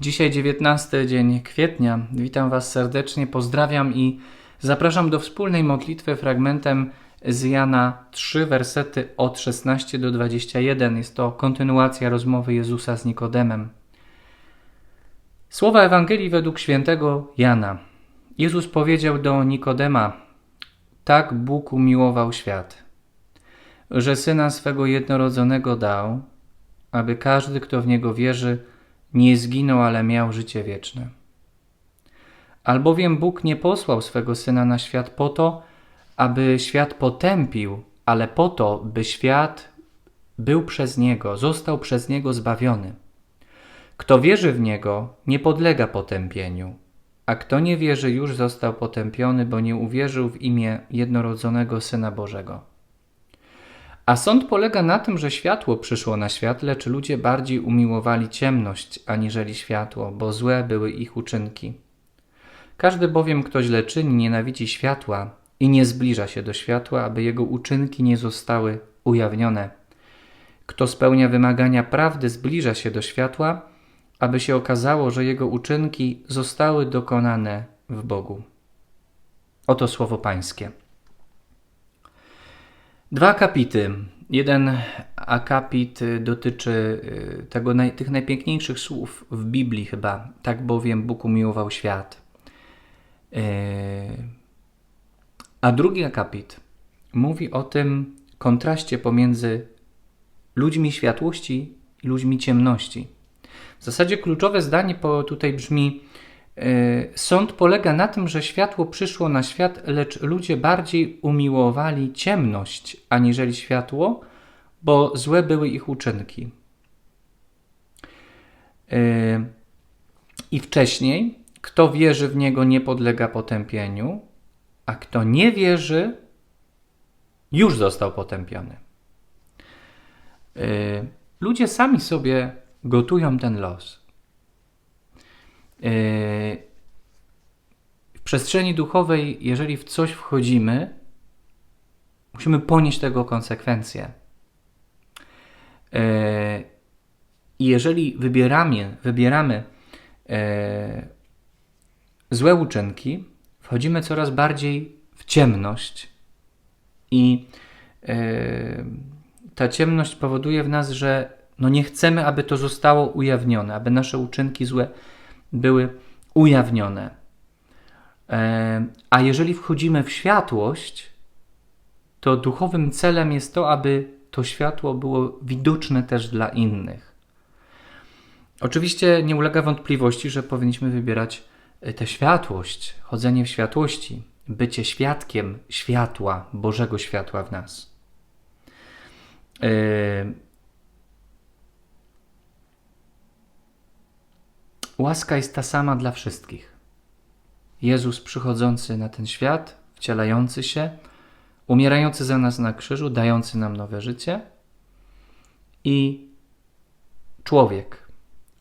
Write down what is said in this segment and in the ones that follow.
Dzisiaj 19 dzień kwietnia. Witam Was serdecznie, pozdrawiam i zapraszam do wspólnej modlitwy fragmentem z Jana 3, wersety od 16 do 21. Jest to kontynuacja rozmowy Jezusa z Nikodemem. Słowa Ewangelii według świętego Jana. Jezus powiedział do Nikodema: Tak Bóg umiłował świat, że syna swego jednorodzonego dał, aby każdy, kto w niego wierzy, nie zginął, ale miał życie wieczne. Albowiem Bóg nie posłał swego syna na świat po to, aby świat potępił, ale po to, by świat był przez niego, został przez niego zbawiony. Kto wierzy w niego, nie podlega potępieniu, a kto nie wierzy, już został potępiony, bo nie uwierzył w imię jednorodzonego syna Bożego. A sąd polega na tym, że światło przyszło na świat, lecz ludzie bardziej umiłowali ciemność aniżeli światło, bo złe były ich uczynki. Każdy bowiem, kto źle czyni, nienawidzi światła i nie zbliża się do światła, aby jego uczynki nie zostały ujawnione. Kto spełnia wymagania prawdy, zbliża się do światła, aby się okazało, że jego uczynki zostały dokonane w Bogu. Oto słowo Pańskie. Dwa akapity. Jeden akapit dotyczy y, tego, tych najpiękniejszych słów w Biblii chyba. Tak bowiem Bóg umiłował świat. Y, a drugi akapit mówi o tym kontraście pomiędzy ludźmi światłości i ludźmi ciemności. W zasadzie kluczowe zdanie tutaj brzmi: sąd polega na tym, że światło przyszło na świat, lecz ludzie bardziej umiłowali ciemność aniżeli światło, bo złe były ich uczynki. E, I wcześniej, kto wierzy w niego, nie podlega potępieniu, a kto nie wierzy, już został potępiony. E, ludzie sami sobie gotują ten los. Yy, w przestrzeni duchowej, jeżeli w coś wchodzimy, musimy ponieść tego konsekwencje. Yy, I jeżeli wybieramy, wybieramy yy, złe uczynki, wchodzimy coraz bardziej w ciemność i ta ciemność powoduje w nas, że no nie chcemy, aby to zostało ujawnione, aby nasze uczynki złe były ujawnione. A jeżeli wchodzimy w światłość, to duchowym celem jest to, aby to światło było widoczne też dla innych. Oczywiście nie ulega wątpliwości, że powinniśmy wybierać e, tę światłość, chodzenie w światłości, bycie świadkiem światła, Bożego światła w nas. Łaska jest ta sama dla wszystkich. Jezus przychodzący na ten świat, wcielający się, umierający za nas na krzyżu, dający nam nowe życie i człowiek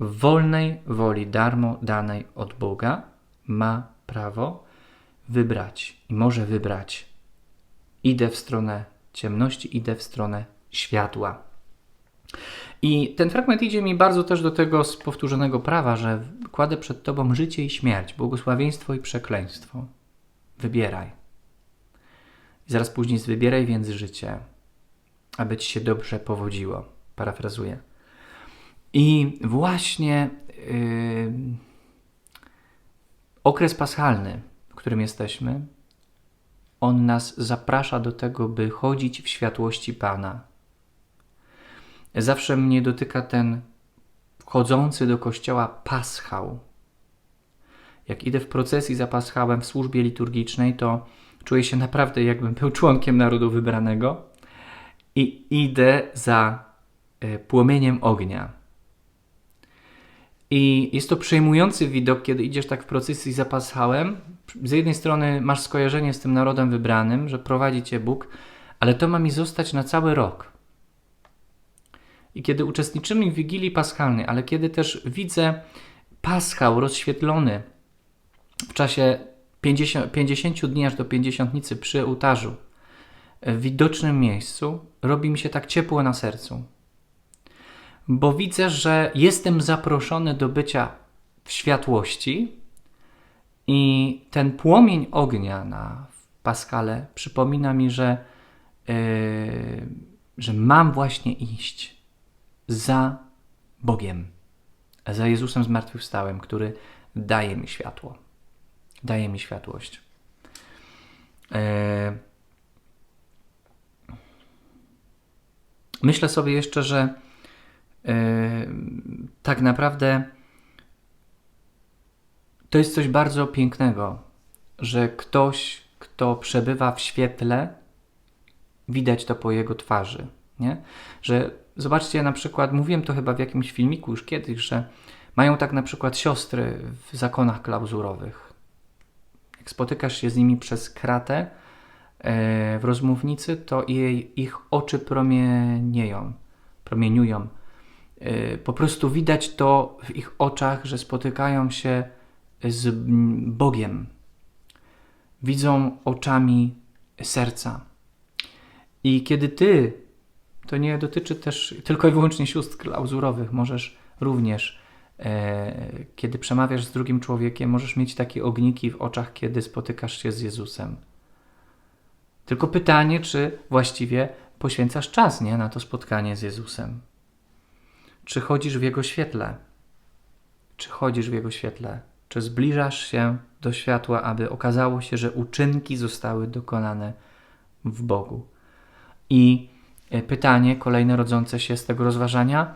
w wolnej woli darmo danej od Boga ma prawo wybrać i może wybrać. Idę w stronę ciemności, idę w stronę światła. I ten fragment idzie mi bardzo też do tego z powtórzonego prawa, że kładę przed Tobą życie i śmierć, błogosławieństwo i przekleństwo. Wybieraj. I zaraz później z wybieraj więc życie, aby Ci się dobrze powodziło. Parafrazuję. I właśnie yy, okres paschalny, w którym jesteśmy, on nas zaprasza do tego, by chodzić w światłości Pana Zawsze mnie dotyka ten wchodzący do kościoła paschał. Jak idę w procesji za paschałem w służbie liturgicznej, to czuję się naprawdę jakbym był członkiem narodu wybranego i idę za e, płomieniem ognia. I jest to przejmujący widok, kiedy idziesz tak w procesji za paschałem. Z jednej strony masz skojarzenie z tym narodem wybranym, że prowadzi cię Bóg, ale to ma mi zostać na cały rok. I kiedy uczestniczymy w Wigilii Paschalnej, ale kiedy też widzę paschał rozświetlony w czasie 50, 50 dni aż do pięćdziesiątnicy przy ołtarzu, w widocznym miejscu, robi mi się tak ciepło na sercu. Bo widzę, że jestem zaproszony do bycia w światłości i ten płomień ognia na Paskale przypomina mi, że, yy, że mam właśnie iść za Bogiem, za Jezusem zmartwychwstałym, który daje mi światło, daje mi światłość. Yy, myślę sobie jeszcze, że yy, tak naprawdę to jest coś bardzo pięknego, że ktoś, kto przebywa w świetle, widać to po jego twarzy. Nie? Że zobaczcie, na przykład, mówiłem to chyba w jakimś filmiku już kiedyś, że mają tak na przykład siostry w zakonach klauzurowych. Jak spotykasz się z nimi przez kratę e, w rozmównicy, to jej, ich oczy promienieją, promieniują. E, po prostu widać to w ich oczach, że spotykają się z Bogiem. Widzą oczami serca. I kiedy ty, to nie dotyczy też tylko i wyłącznie sióstr klauzurowych, możesz również, e, kiedy przemawiasz z drugim człowiekiem, możesz mieć takie ogniki w oczach, kiedy spotykasz się z Jezusem. Tylko pytanie, czy właściwie poświęcasz czas nie, na to spotkanie z Jezusem? Czy chodzisz w Jego świetle? Czy chodzisz w Jego świetle? Czy zbliżasz się do światła, aby okazało się, że uczynki zostały dokonane w Bogu? I pytanie kolejne rodzące się z tego rozważania,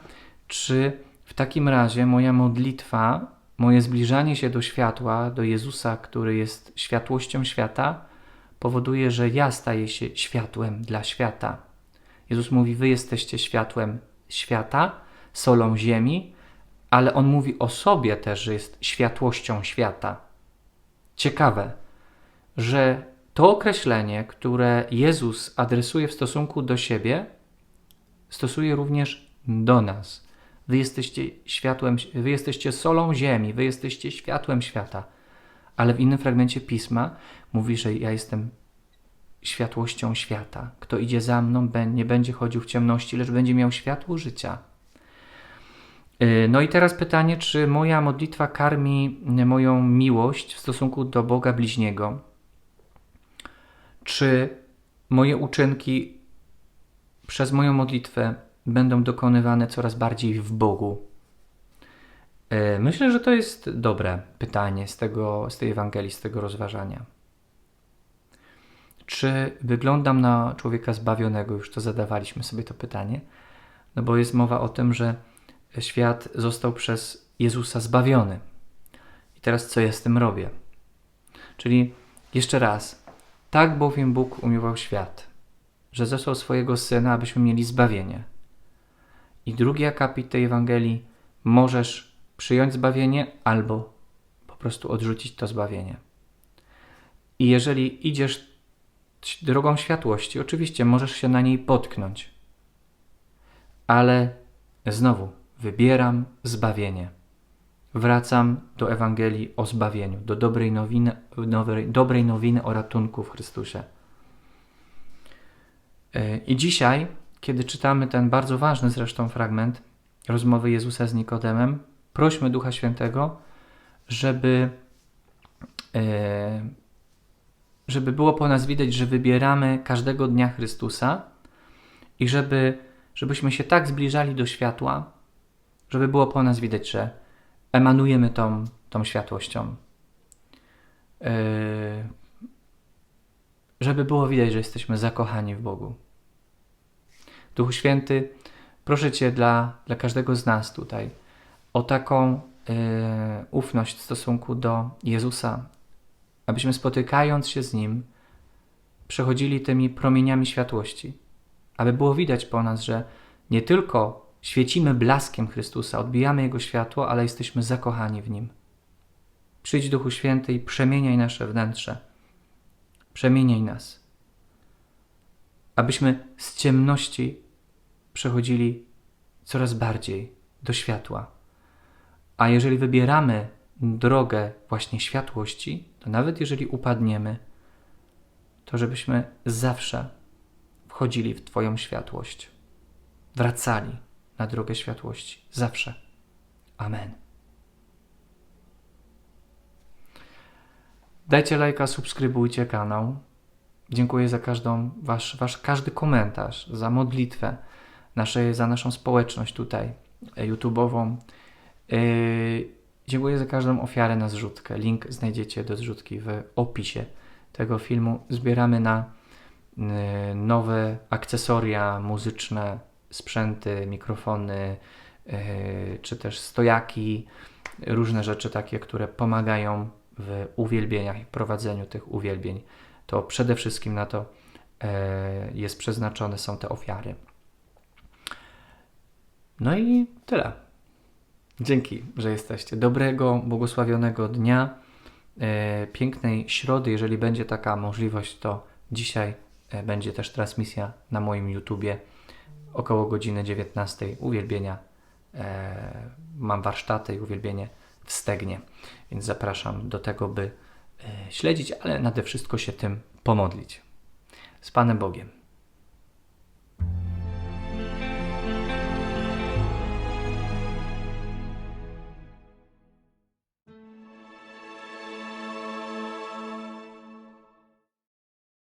czy w takim razie moja modlitwa, moje zbliżanie się do światła, do Jezusa, który jest światłością świata, powoduje, że ja staję się światłem dla świata. Jezus mówi: Wy jesteście światłem świata, solą ziemi, ale on mówi o sobie też, że jest światłością świata. Ciekawe, że to określenie, które Jezus adresuje w stosunku do siebie, stosuje również do nas. Wy jesteście światłem, wy jesteście solą ziemi, wy jesteście światłem świata. Ale w innym fragmencie pisma mówi, że ja jestem światłością świata. Kto idzie za mną, nie będzie chodził w ciemności, lecz będzie miał światło życia. Y, no i teraz pytanie, czy moja modlitwa karmi moją miłość w stosunku do Boga bliźniego? Czy moje uczynki przez moją modlitwę będą dokonywane coraz bardziej w Bogu? Y, myślę, że to jest dobre pytanie z, tego, z tej Ewangelii, z tego rozważania. Czy wyglądam na człowieka zbawionego? Już to zadawaliśmy sobie to pytanie, no bo jest mowa o tym, że świat został przez Jezusa zbawiony. I teraz co ja z tym robię? Czyli jeszcze raz, tak bowiem Bóg umiłował świat, że zesłał swojego Syna, abyśmy mieli zbawienie. I drugi akapit tej Ewangelii, możesz przyjąć zbawienie albo po prostu odrzucić to zbawienie. I jeżeli idziesz drogą światłości, oczywiście możesz się na niej potknąć, ale znowu wybieram zbawienie. Wracam do Ewangelii o zbawieniu, do dobrej nowiny, dobrej, dobrej nowiny o ratunku w Chrystusie. E, I dzisiaj, kiedy czytamy ten bardzo ważny zresztą fragment rozmowy Jezusa z Nikodemem, prośmy Ducha Świętego, żeby, e, żeby było po nas widać, że wybieramy każdego dnia Chrystusa i żeby, żebyśmy się tak zbliżali do światła, żeby było po nas widać, że emanujemy tą, tą światłością. Yy, żeby było widać, że jesteśmy zakochani w Bogu. Duchu Święty, proszę Cię dla, dla każdego z nas tutaj o taką yy, ufność w stosunku do Jezusa, abyśmy spotykając się z Nim, przechodzili tymi promieniami światłości, aby było widać po nas, że nie tylko Świecimy blaskiem Chrystusa, odbijamy Jego światło, ale jesteśmy zakochani w Nim. Przyjdź Duchu Święty i przemieniaj nasze wnętrze. Przemieniaj nas. Abyśmy z ciemności przechodzili coraz bardziej do światła. A jeżeli wybieramy drogę właśnie światłości, to nawet jeżeli upadniemy, to żebyśmy zawsze wchodzili w Twoją światłość, wracali na drogę światłości. Zawsze. Amen. Dajcie lajka, subskrybujcie kanał. Dziękuję za każdą, wasz, wasz każdy komentarz, za modlitwę, nasze, za naszą społeczność tutaj e, YouTube'ową. Yy, dziękuję za każdą ofiarę na zrzutkę. Link znajdziecie do zrzutki w opisie tego filmu. Zbieramy na yy, nowe akcesoria muzyczne, sprzęty, mikrofony, yy, czy też stojaki, różne rzeczy takie, które pomagają w uwielbieniach i prowadzeniu tych uwielbień. To przede wszystkim na to e, jest przeznaczone są te ofiary. No i tyle. Dzięki, że jesteście. Dobrego, błogosławionego dnia, e, pięknej środy. Jeżeli będzie taka możliwość, to dzisiaj e, będzie też transmisja na moim YouTubie około godziny 19. Uwielbienia. E, mam warsztaty i uwielbienie w Stegnie, więc zapraszam do tego, by e, śledzić, ale nade wszystko się tym pomodlić. Z Panem Bogiem.